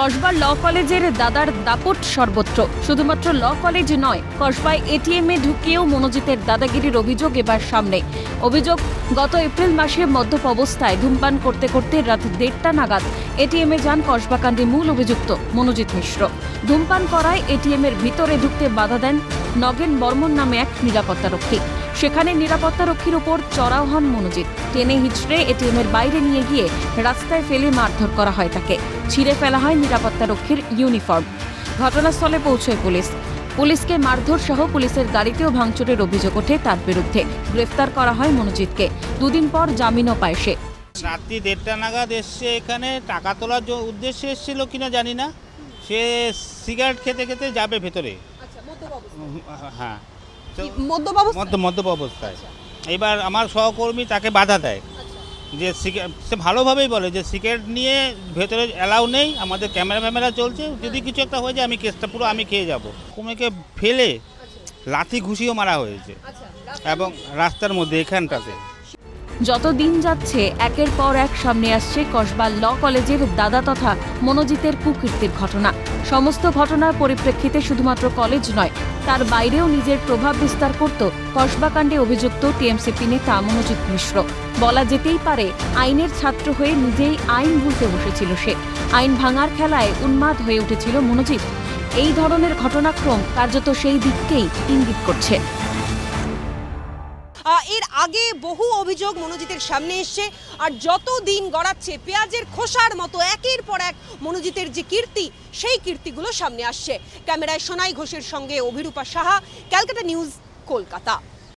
কসবার ল কলেজের দাদার দাপট সর্বত্র। শুধুমাত্র ল কলেজ নয়, কসবায় এটিএমে ঢুকিয়েও মনোজিতের দাদাগিরির অভিযোগ এবার সামনে। অভিযোগ, গত এপ্রিল মাসে মদ্যপ অবস্থায় ধূমপান করতে করতে রাত দেড়টা নাগাদ এটিএমে যান কসবাকাণ্ডে মূল অভিযুক্ত মনোজিৎ মিশ্র। ধূমপান করায় এটিএমের ভিতরে ঢুকতে বাধা দেন নগেন বর্মন নামে এক নিরাপত্তারক্ষী। সেখানে নিরাপত্তারক্ষীর ওপর চড়াও হন মনোজিৎ। টেনে হিচড়ে এটিএমের বাইরে নিয়ে গিয়ে রাস্তায় ফেলে মারধর করা হয় তাকে। ছিঁড়ে ফেলা হয় নিরাপত্তারক্ষীর ইউনিফর্ম। ঘটনাস্থলে পৌঁছয় পুলিশ। পুলিশকে মারধর সহ পুলিশের গাড়িতেও ভাঙচুরের অভিযোগ ওঠে তার বিরুদ্ধে। গ্রেফতার করা হয় মনোজিৎকে। দুদিন পর জামিনও পায় সে। রাত্রি দেড়টা নাগাদ এসছে এখানে। টাকা তোলার উদ্দেশ্যে এসেছিল কিনা জানি না। সে সিগারেট খেতে খেতে যাবে ভেতরে। হ্যাঁ। তো মদ্যবাবু মদ্যপ অবস্থায় এবার আমার সহকর্মী তাকে বাধা দেয়। যে সে ভালোভাবেই বলে যে সিগারেট নিয়ে ভেতরে অ্যালাউ নেই আমাদের ক্যামেরা ফ্যামেরা চলছে যদি কিছু একটা হয়ে যায় আমি কেসটা পুরো আমি খেয়ে যাব। কুমিকে ফেলে লাথি ঘুষিও মারা হয়েছে। এবং রাস্তার মধ্যে এখানটাতে। যত দিন যাচ্ছে, একের পর এক সামনে আসছে কসবা ল কলেজের দাদা তথা মনোজিতের কুকীর্তির ঘটনা। সমস্ত ঘটনার পরিপ্রেক্ষিতে শুধুমাত্র কলেজ নয়, তার বাইরেও নিজের প্রভাব বিস্তার করত কসবাকাণ্ডে অভিযুক্ত টিএমসিপি নেতা মনোজিৎ মিশ্র। বলা যেতেই পারে, আইনের ছাত্র হয়ে নিজেই আইন ভুলতে বসেছিল সে। আইন ভাঙার খেলায় উন্মাদ হয়ে উঠেছিল মনোজিৎ। এই ধরনের ঘটনাক্রম কার্যত সেই দিককেই ইঙ্গিত করছে। এর আগে বহু অভিযোগ মনোজিতের সামনে এসছে। আর যত দিন গড়াচ্ছে, পেঁয়াজের খোসার মতো একের পর এক মনোজিতের যে কীর্তি, সেই কীর্তিগুলো সামনে আসছে। ক্যামেরায় সোনাই ঘোষের সঙ্গে অভিরূপা সাহা, ক্যালকাটা নিউজ, কলকাতা।